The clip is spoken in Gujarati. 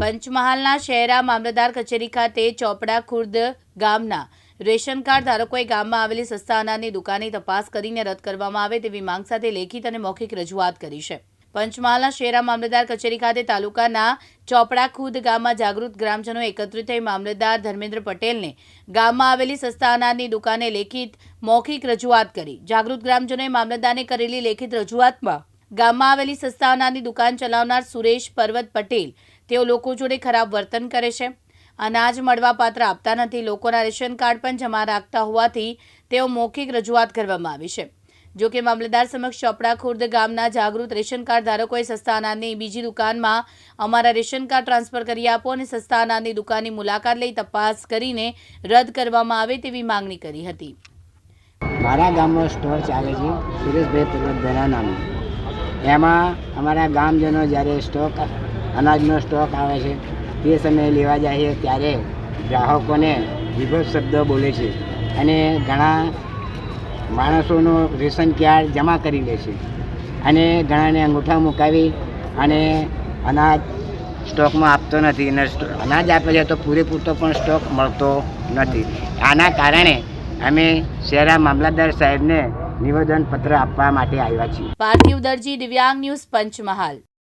પંચમહાલના શહેરા મામલતદાર કચેરી ખાતે ચોપડા ખુર્દ ગામના રેશન કાર્ડ ધારકોએ ગામમાં આવેલી સસ્તા અનાજની દુકાનની તપાસ કરીને રદ કરવામાં આવે તેવી માંગ સાથે લેખિત અને મૌખિક રજૂઆત કરી છે. પંચમહાલના શેરા મામલતદાર કચેરી ખાતે તાલુકાના ચોપડા ખુદ ગામમાં જાગૃત ગ્રામજનો એકત્રિત થઈ મામલતદાર ધર્મેન્દ્ર પટેલને ગામમાં આવેલી સસ્તા અનાજની દુકાને લેખિત મૌખિક રજૂઆત કરી. જાગૃત ગ્રામજનોએ મામલતદારને કરેલી લેખિત રજૂઆતમાં ગામમાં આવેલી સસ્તા અનાજની દુકાન ચલાવનાર સુરેશ પર્વત પટેલ તેઓ લોકો જોડે ખરાબ વર્તન કરે છે. અનાજ મળવા પાત્ર આપતા નથી. લોકોના રેશન કાર્ડ પણ જમા રાખતા હોવાથી તેઓ મૌખિક રજૂઆત કરવામાં આવી છે. જો કે મામલતદાર સમક્ષ ચોપડા ખુર્દ ગામના જાગૃત રેશન કાર્ડ ધારકોએ સસ્તા અનાજની બીજી દુકાનમાં અમારા રેશન કાર્ડ ટ્રાન્સફર કરી આપો અને સસ્તા અનાજની દુકાનની મુલાકાત લઈ તપાસ કરીને રદ કરવામાં આવે તેવી માંગણી કરી હતી. મારા ગામમાં સ્ટોર ચાલે છે સુરેશભાઈ પર્વતભાઈના નામે. એમાં અમારા ગામજનો જ્યારે સ્ટોક અનાજનો સ્ટોક આવે છે. તે સમયે લેવા જઈએ ત્યારે ગ્રાહકોને વિભત શબ્દ બોલે છે અને ઘણા માણસોનો રેશન કાર્ડ જમા કરી લે છે અને ઘણાને અંગૂઠા મુકાવી અને અનાજ સ્ટોકમાં આપતો નથી અને અનાજ આપે છે તો પૂરેપૂરતો પણ સ્ટોક મળતો નથી. આના કારણે અમે શહેરા મામલતદાર સાહેબને નિવેદન પત્ર આપવા માટે આવ્યા છીએ. પાર્થિવ દરજી દિવ્યાંગ ન્યૂઝ પંચમહાલ.